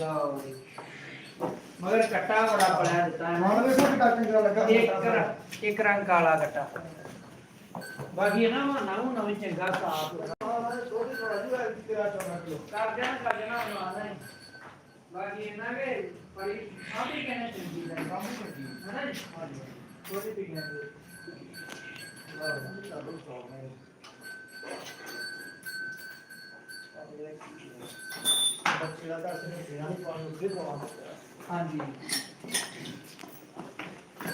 ਲਓ ਜੀ ਮਗਰ ਕੱਟਾ ਬੜਾ ਪੜਿਆ ਦਿੱਤਾ ਮਾਨ ਹੈ ਵੇਖੋ ਕਿੱਡਾ ਚੰਗਾ ਲੱਗਾ। ਇੱਕ ਰ- ਇੱਕ ਰੰਗ ਕਾਲਾ ਕੱਟਾ। ਬਾਕੀ ਇਹਨਾਂ ਨੂੰ ਨਾ ਉਹ ਨਵੇਂ ਚੰਗਾ ਸਾਫ਼ ਛੋਟੀ ਥੋੜਾ ਜਿਹਾ ਤੇਰਾ ਚੋਣਾ ਕਿਲੋ। ਕਰ ਦੇਣਾ ਕਰ ਦੇਣਾ ਉਹਨਾਂ ਨੇ ਬਾਕੀ ਇਹਨਾਂ ਦੇ ਬੜੀ ਆਪੀ ਕਹਿੰਦੇ ਚੰਗੀ ਹੈ ਕੰਮ ਚੰਗੀ। ਹੈ ਨਾ ਜੀ? ਹਾਂਜੀ। ਛੋਟੀ ਪੀੜੀਆਂ ਦੇ ਬੱਚੇ ਦਾ ਘਰ ਸੇ ਪੀਣਾ ਨਹੀਂ ਪਾਣੀ ਉੱਤੇ ਪਾਉਣਾ ਹਾਂਜੀ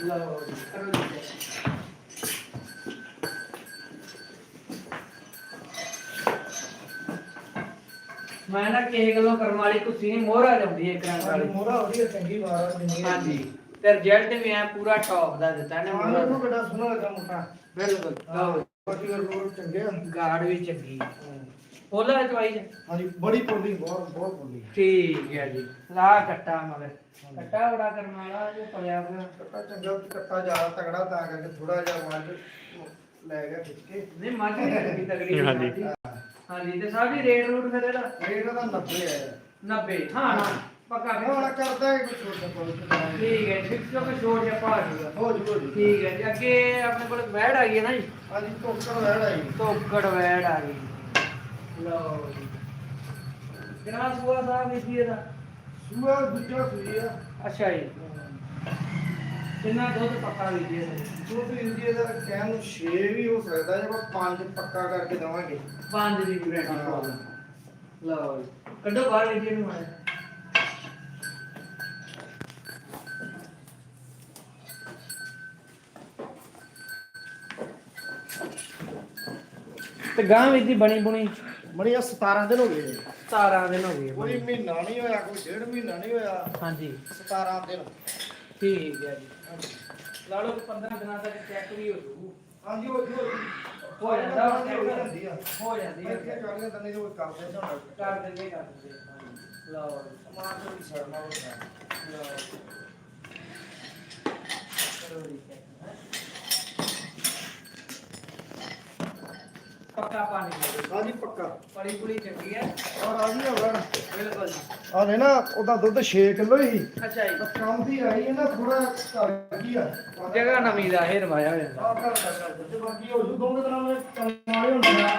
ਲਓ ਜੀ ਕਰੋ ਜੀ ਮੈਂ ਨਾ ਕਿਸੇ ਗੱਲੋਂ ਕਰਮ ਵਾਲੀ ਕੁੱਸੀ ਨਹੀਂ ਮੋਹਰਾ ਜਾਂਦੀ ਇੱਕ ਰੰਗ ਵਾਲੀ। ਮੋਰਾ ਵਧੀਆ ਚੰਗੀ ਮਾਰਾ ਚੰਗੀ ਹਾਂਜੀ ਤੇ ਰਿਜ਼ਲਟ ਵੀ ਐ ਪੂਰਾ ਟੌਪ ਦਾ ਦਿੱਤਾ ਨੇ ਮਾਨ ਮੋਹਰਾ ਵੇਖੋ ਕਿੱਡਾ ਸੋਹਣਾ ਲੱਗਾ ਮੁੰਡਾ ਬਿਲਕੁਲ ਲਓ। ਬਾਕੀ ਦਾ ਰੋਡ ਚੰਗੇ ਆ। ਗਾਰਡ ਵੀ ਚੰਗੀ ਫੁੱਲ ਚਵਾਈ ਜੀ ਹਾਂਜੀ ਬੜੀ ਪੋਲੀ ਬਹੁਤ ਬਹੁਤ ਪੋਲੀ। ਠੀਕ ਹੈ ਜੀ। ਲਾ ਕੱਟਾ ਮਗਰ। ਕੱਟਾ ਬੜਾ ਕਰਨ ਵਾਲਾ ਇਹ ਪੜਿਆ ਹੋਇਆ। ਕੱਟਾ ਚੰਗਾ ਕੱਟਾ ਜ਼ਿਆਦਾ ਤਗੜਾ ਤਾਂ ਕਰਕੇ ਥੋੜਾ ਜਿਹਾ ਮੱਝ ਲੈ ਗਿਆ ਖਿੱਚ ਕੇ। ਨਹੀਂ ਮੱਝ ਚੰਗੀ ਤਗੜੀ ਹਾਂਜੀ। ਹਾਂਜੀ ਤੇ ਸਾਡੀ ਰੇਟ ਰੂਟ ਫਿਰ ਇਹਦਾ? ਰੇਟ ਦਾ 90 ਹੈ 90 ਹਾਂ ਹਾਂ ਪੱਕਾ ਹੁਣ ਫਿਰ ਕਰਦਾ ਹੈ ਕੁਝ ਛੋਟਾ ਕੋਈ ਠੀਕ ਹੈ ਫਿਕਸ ਤੋਂ ਕੋਈ ਛੋੜ ਜਾਂ ਪਾ ਜੂਗਾ ਹੋ ਜੂਗਾ ਜੀ। ਠੀਕ ਹੈ ਜੀ ਅੱਗੇ ਆਪਣੇ ਕੋਲ ਵੈੜ ਆ ਗਈ ਹੈ ਨਾ ਜੀ? ਹਾਂਜੀ ਟੋਕਰ ਵੈੜਾ ਜੀ ਤੋਕੜ ਵੈੜ ਆ ਗਈ। ਲਓ ਜੀ। ਕਿੰਨਾ ਸੂਆ ਸਾਹਿਬ ਇਸ ਦੀ ਇਹਦਾ? ਸੂਆ ਦੂਜਾ ਸੂਈ ਆ। ਅੱਛਾ ਜੀ। ਕਿੰਨਾ ਦੁੱਧ ਪੱਕਾ ਵੀ ਜੀ ਇਹਦਾ? ਦੁੱਧ ਇੰਡੀਆ ਦਾ ਕਹਿਣ ਨੂੰ 6 ਵੀ ਹੋ ਸਕਦਾ ਜੇ ਆਪਾਂ 5 ਪੱਕਾ ਕਰਕੇ ਦਵਾਂਗੇ। ਪੰਜ ਦੀ ਗਰੰਟੀ ਹਾਂ। ਪਾਉਂਦਾ ਲਓ ਜੀ। ਕੱਢੋ ਬਾਹਰ ਲਈ ਇਹਨੂੰ ਆਇਆ ਤੇ ਗਾਂ ਵਿੱਚ ਦੀ ਬਣੀ ਬੁਣੀ। ਮੜੀ ਆ 17 ਦਿਨ ਹੋ ਗਏ ਜੀ। 17 ਦਿਨ ਹੋ ਗਏ ਕੋਈ ਬਣੀ। ਮਹੀਨਾ ਨਹੀਂ ਹੋਇਆ ਕੋਈ ਡੇਢ ਮਹੀਨਾ ਨਹੀਂ ਹੋਇਆ। ਹਾਂਜੀ। 17 ਦਿਨ। ਠੀਕ ਹੈ ਜੀ। ਲਾ ਲਓ ਕਿ 15 ਦਿਨਾਂ ਤੱਕ ਚੈੱਕ ਵੀ ਹੋ ਜੂ ਹਾਂਜੀ ਹੋ ਜੂ ਹੋ ਜਾਂਦਾ ਵਾ ਹੋ ਜਾਂਦੀ ਆ। ਹੋ ਜਾਂਦੀ ਹੈ ਇੱਥੇ ਚਾਲੀਆਂ ਦਿਨ ਜੋ ਕਰਦੇ ਝੋਨਾ ਕਰ ਦਿੰਦੇ ਕਰ ਦਿੰਦੇ ਹਾਂਜੀ। ਲਓ ਜੀ। ਸਮਾਨ ਤੋਂ ਵੀ ਸਰਨਾ ਹੁੰਦਾ ਲਓ ਜੀ। ਕਰੋ ਜੀ check, ਹੈਂ। ਪੱਕਾ ਪਾਣੀ। ਹਾਂਜੀ ਪੱਕਾ। ਪੜੀ ਪੁੜੀ ਚੰਗੀ ਹੈ। ਔਰ ਆ ਜੀ ਹੋਣਾ ਬਿਲਕੁਲ ਆ ਨਾ ਉਹਦਾ ਦੁੱਧ 6 ਕਿਲੋ ਹੀ। ਅੱਛਾ ਜੀ। ਕੰਮ ਦੀ ਆਈ ਹੈ ਨਾ ਥੋੜਾ ਘਰ ਕੀ ਆ। ਜਗ੍ਹਾ ਨਵੀਂ ਦਾ ਇਹ ਰਵਾਇਆ ਹੋ ਜਾਂਦਾ ਆ ਘਰ ਦਾ ਤੇ ਬਾਕੀ ਹੋ ਜੂ ਦੋਵੇਂ ਤਰ੍ਹਾਂ ਦੇ ਚੰਗਾਲੇ ਹੁੰਦੇ ਆ।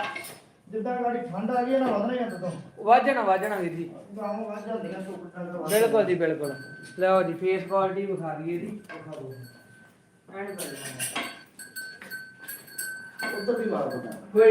ਜਿੱਦਾਂ ਗਾੜੀ ਠੰਡ ਆ ਗਈ ਹੈ ਨਾ ਵਧਣਾ ਹੀ ਦੁੱਧ ਵਾਜਣਾ ਵਾਜਣਾ ਵੀਰ ਜੀ। ਗਾਉਂ ਵੱਜ ਜਾਂਦੀਆਂ ਸੁੱਕ ਟੰਗ ਬਿਲਕੁਲ ਜੀ ਬਿਲਕੁਲ। ਲਓ ਜੀ ਫੇਸ ਕੁਆਲਿਟੀ ਵਿਖਾ ਦਈਏ ਇਹਦੀ ਐਂਡ ਕਰ ਉਧਰ ਵੀ ਮਾਰ ਦੋ ਕੋਈ